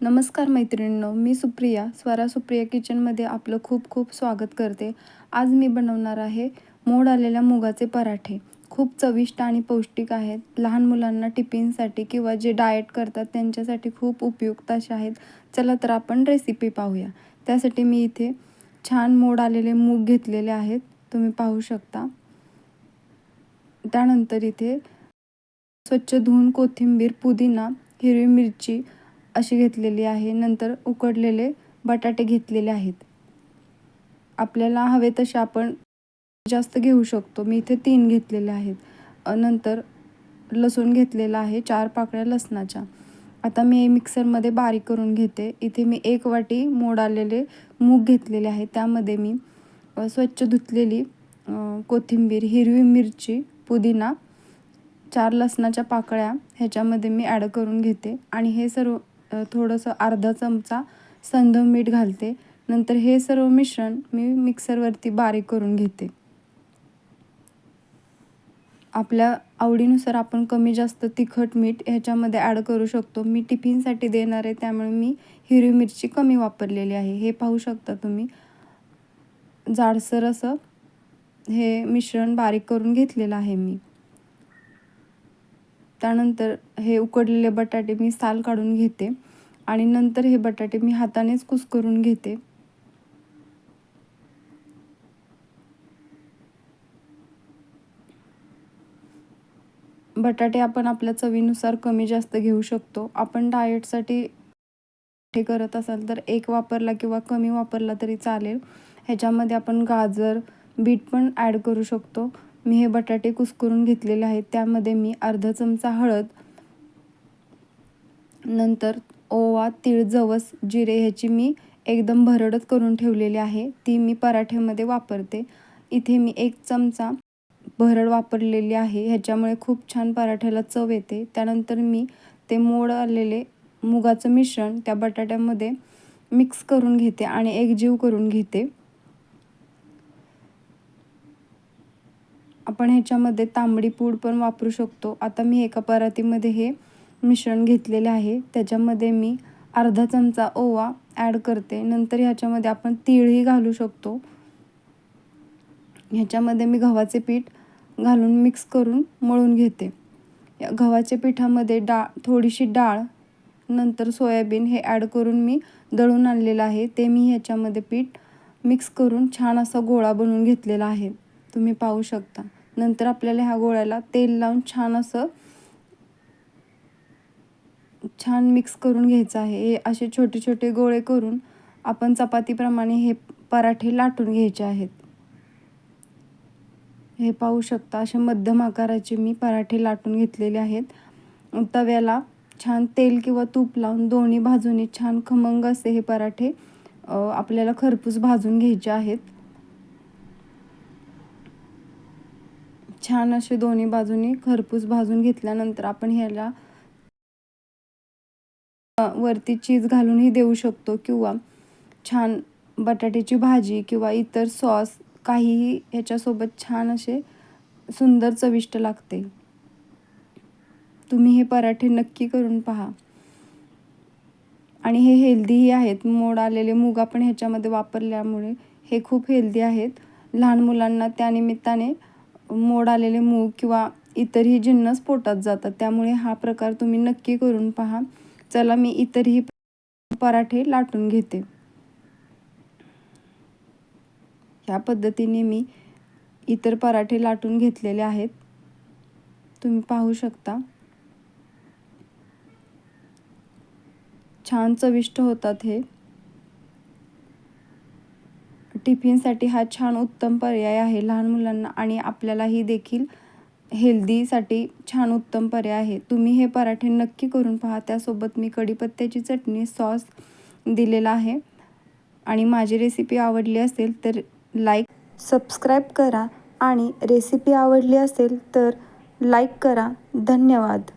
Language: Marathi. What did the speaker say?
नमस्कार मैत्रिणींनो मी सुप्रिया स्वरा सुप्रिया किचनमध्ये आपलं खूप खूप स्वागत करते. आज मी बनवणार आहे मोड आलेल्या मुगाचे पराठे. खूप चविष्ट आणि पौष्टिक आहेत. लहान मुलांना टिफिनसाठी किंवा जे डाएट करतात त्यांच्यासाठी खूप उपयुक्त असे आहेत. चला तर आपण रेसिपी पाहूया. त्यासाठी मी इथे छान मोड आलेले मूग घेतलेले आहेत. तुम्ही पाहू शकता. त्यानंतर इथे स्वच्छ धुवून कोथिंबीर पुदिना हिरवी मिरची अशी घेतलेली आहे. नंतर उकडलेले बटाटे घेतलेले आहेत. आपल्याला हवे तसे आपण जास्त घेऊ शकतो. मी इथे तीन घेतलेले आहेत. नंतर लसूण घेतलेला आहे चार पाकळ्या लसणाच्या. आता मी मिक्सरमध्ये बारीक करून घेते. इथे मी एक वाटी मोड आलेले मूग घेतलेले आहे. त्यामध्ये मी स्वच्छ धुतलेली कोथिंबीर हिरवी मिरची पुदिना चार लसणाच्या पाकळ्या ह्याच्यामध्ये मी ॲड करून घेते. आणि हे सर्व थोडंसं अर्धा चमचा संधव मीठ घालते. नंतर हे सर्व मिश्रण मी मिक्सरवरती बारीक करून घेते. आपल्या आवडीनुसार आपण कमी जास्त तिखट मीठ ह्याच्यामध्ये ॲड करू शकतो. मी टिफिनसाठी देणार आहे त्यामुळे मी हिरवी मिरची कमी वापरलेली आहे. हे पाहू शकता तुम्ही. जाडसर असं हे मिश्रण बारीक करून घेतलेलं आहे मी. त्यानंतर हे उकडलेले बटाटे मी साल काढून घेते. आणि नंतर हे बटाटे मी हातानेच कुस्करून घेते. बटाटे आपण आपल्या चवीनुसार कमी जास्त घेऊ शकतो. आपण डाएटसाठी हे करत असाल तर एक वापरला किंवा कमी वापरला तरी चालेल. ह्याच्यामध्ये आपण गाजर बीट पण ॲड करू शकतो. मी हे बटाटे कुस्करून घेतलेले आहेत. त्यामध्ये मी अर्धा चमचा हळद नंतर ओवा तीळ जवस जिरे ह्याची मी एकदम भरडत करून ठेवलेली आहे. ती मी पराठ्यामध्ये वापरते. इथे मी एक चमचा भरड वापरलेली आहे. ह्याच्यामुळे खूप छान पराठ्याला चव येते. त्यानंतर मी ते मोड आलेले मुगाचं मिश्रण त्या बटाट्यामध्ये मिक्स करून घेते आणि एकजीव करून घेते. आपण ह्याच्यामध्ये तांबडी पूड पण वापरू शकतो. आता मी एका परातीमध्ये हे मिश्रण घेतलेले आहे. त्याच्यामध्ये मी अर्धा चमचा ओवा ॲड करते. नंतर ह्याच्यामध्ये आपण तीळही घालू शकतो. ह्याच्यामध्ये मी गव्हाचे पीठ घालून मिक्स करून मळून घेते. या गव्हाच्या पिठामध्ये डाळ थोडीशी डाळ नंतर सोयाबीन हे ॲड करून मी दळून आणलेलं आहे. ते मी ह्याच्यामध्ये पीठ मिक्स करून छान असा गोळा बनवून घेतलेला आहे. तुम्ही पाहू शकता. नंतर आपल्याला ह्या गोळ्याला तेल लावून छान असं छान मिक्स करून घ्यायचं आहे. हे असे छोटे छोटे गोळे करून आपण चपातीप्रमाणे हे पराठे लाटून घ्यायचे आहेत. हे पाहू शकता असे मध्यम आकाराचे मी पराठे लाटून घेतलेले आहेत. तव्याला छान तेल किंवा तूप लावून दोन्ही बाजूनी छान खमंग असे हे पराठे आपल्याला खरपूस भाजून घ्यायचे आहेत. छान असे दोन्ही बाजूनी खरपूस भाजून घेतल्यानंतर आपण ह्याला वरती चीज घालूनही देऊ शकतो किंवा छान बटाट्याची भाजी किंवा इतर सॉस काहीही ह्याच्यासोबत छान असे सुंदर चविष्ट लागते. तुम्ही हे पराठे नक्की करून पहा. आणि हे हेल्दीही आहेत. मोड आलेले मूग आपण ह्याच्यामध्ये वापरल्यामुळे हे खूप हेल्दी आहेत. लहान मुलांना त्यानिमित्ताने मोड आलेले मूग किंवा इतरही जिन्नस पोटात जातात. त्यामुळे हा प्रकार तुम्ही नक्की करून पहा. चला मी इतरही पराठे लाटून घेते. ह्या पद्धतीने मी इतर पराठे लाटून घेतलेले आहेत. तुम्ही पाहू शकता. छान चविष्ट होतात हे. टिफिनसाठी हा छान उत्तम पर्याय आहे लहान मुलांना आणि आपल्यालाही देखील हेल्दीसाठी छान उत्तम पर्याय आहे. तुम्ही हे पराठे नक्की करून पहा. त्यासोबत मी कढीपत्त्याची चटणी सॉस दिलेला आहे. आणि माझी रेसिपी आवडली असेल तर लाईक सबस्क्राईब करा. आणि रेसिपी आवडली असेल तर लाईक करा. धन्यवाद.